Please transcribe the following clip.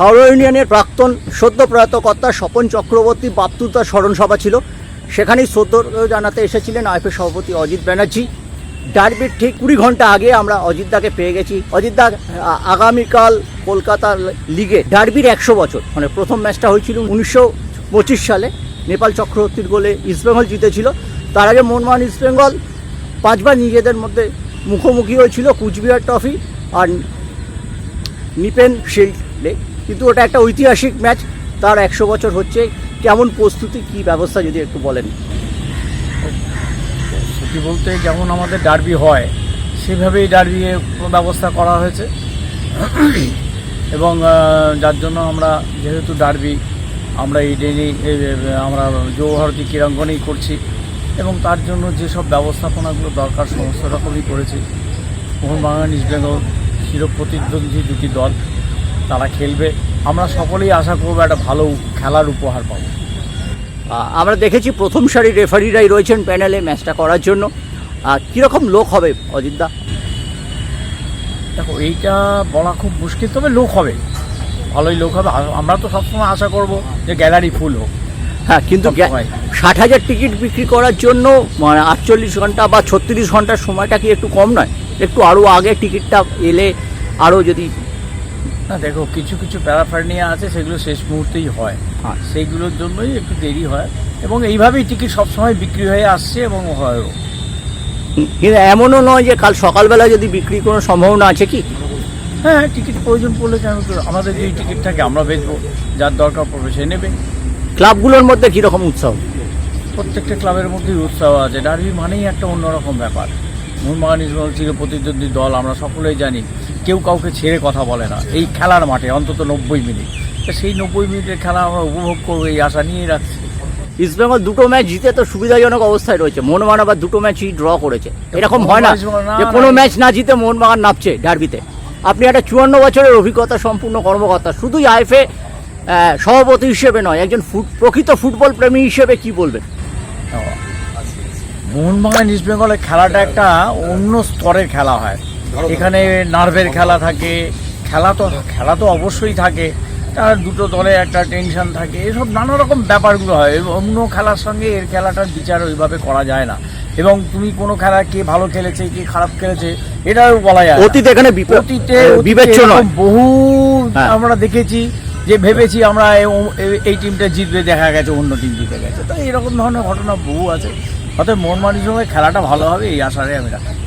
হাওড়া ইউনিয়নের প্রাক্তন সদ্য প্রয়াত কর্তা স্বপন চক্রবর্তী বাপ্তুতা স্মরণ সভা ছিল। সেখানেই সদ্য জানাতে এসেছিলেন আইএফএ সভাপতি অজিত ব্যানার্জি। ডার্বির ঠিক কুড়ি ঘণ্টা আগে আমরা অজিতদাকে পেয়ে গেছি। অজিতদা আগামীকাল কলকাতার লিগে ডার্বির একশো বছর মানে প্রথম ম্যাচটা হয়েছিল উনিশশো পঁচিশ সালে। নেপাল চক্রবর্তীর গোলে ইস্টবেঙ্গল জিতেছিল। তার আগে মোহনবাগান ইস্টবেঙ্গল পাঁচবার নিজেদের মধ্যে মুখোমুখি হয়েছিল কুচবিহার ট্রফি আর নিপেন শিল্ডে। কিন্তু ওটা একটা ঐতিহাসিক ম্যাচ, তার একশো বছর হচ্ছে। কেমন প্রস্তুতি, কি ব্যবস্থা যদি একটু বলেন? সত্যি বলতে যেমন আমাদের ডার্বি হয়, সেভাবেই ডার্বি ব্যবস্থা করা হয়েছে। এবং যার জন্য আমরা যেহেতু ডার্বি, আমরা এই ডেলি আমরা যৌভারতী ক্রীড়াঙ্গনেই করছি। এবং তার জন্য যেসব ব্যবস্থাপনাগুলো দরকার, সমস্ত রকমই করেছি। মোহনবাগান ইস্ট বেঙ্গল চিরপ্রতিদ্বন্দ্বী দুটি দল। তারা খেলবে। আমরা সকলেই আশা করব একটা ভালো খেলার উপহার পাবো। আমরা দেখেছি প্রথম সারি রেফারিরাই রয়েছেন প্যানেলে ম্যাচটা করার জন্য। আর কীরকম লোক হবে অজিতদা? দেখো এইটা বলা খুব মুশকিল তবে লোক হবে। ভালোই লোক হবে। আমরা তো সবসময় আশা করব যে গ্যালারি ফুল হোক। হ্যাঁ কিন্তু। ষাট হাজার টিকিট বিক্রি করার জন্য মানে আটচল্লিশ ঘণ্টা বা ছত্রিশ ঘণ্টার সময়টা কি একটু কম নয়? একটু আরও আগে টিকিটটা এলে আরও যদি না দেখো কিছু কিছু প্যারাফার্নিয়া আছে সেগুলো শেষ মুহূর্তেই হয়। হ্যাঁ। সেইগুলোর জন্যই একটু দেরি হয়। এবং এইভাবেই টিকিট সবসময় বিক্রি হয়ে আসছে এবং হয়ও। কিন্তু এমনও নয় যে কাল সকালবেলা যদি বিক্রি কোনো সম্ভাবনা আছে কি? হ্যাঁ টিকিট প্রয়োজন পড়লে কেন আমাদের যেই টিকিট থাকে আমরা বেচবো। যার দরকার পড়বে সে নেবে। ক্লাবগুলোর মধ্যে কীরকম উৎসাহ প্রত্যেকটা ক্লাবের মধ্যেই উৎসাহ আছে। ডার্বি মানেই একটা অন্যরকম ব্যাপার। মোহনবাগান ইসমাল চির প্রতিদ্বন্দ্বী দল আমরা সকলেই জানি কেউ কাউকে ছেড়ে কথা বলে না। এই খেলার মাঠে অন্তত নব্বই মিনিট। তা সেই নব্বই মিনিটের খেলা আমরা উপভোগ করব এই আশা নিয়েই রাখছি। ইস্টবেঙ্গল দুটো ম্যাচ জিতে তো সুবিধাজনক অবস্থায় রয়েছে। মোহনবাগান আবার দুটো ম্যাচই ড্র করেছে। এরকম হয় না যে কোনো ম্যাচ না জিতে মোহনবাগান নামছে ডার্বিতে। আপনি একটা চুয়ান্ন বছরের অভিজ্ঞতা সম্পূর্ণ কর্মকর্তা। শুধুই আইএফএ সভাপতি হিসেবে নয় একজন ফুট প্রকৃত ফুটবল প্রেমী হিসেবে কি বলবেন? মোহনবাগান ইস্ট বেঙ্গলের খেলাটা একটা অন্য স্তরের খেলা হয়। এখানে নার্ভের খেলা থাকে খেলা তো খেলা তো অবশ্যই থাকে। তার দুটো দলে একটা টেনশন থাকে এসব নানা রকম ব্যাপারগুলো হয়। অন্য খেলার সঙ্গে এর খেলাটার বিচার ওইভাবে করা যায় না। এবং তুমি কোনো খেলা কে ভালো খেলেছে কে খারাপ খেলেছে এটাও বলা যায়। অতীত এখানে অতীতে বিবেচ্য এরকম বহু হ্যাঁ। আমরা দেখেছি যে ভেবেছি আমরা এই টিমটা জিতবে দেখা গেছে অন্য টিম জিতে গেছে। তো এরকম ধরনের ঘটনা বহু আছে। মন মানুষের সঙ্গে খেলাটা ভালো হবে এই আশারে আমি রাখি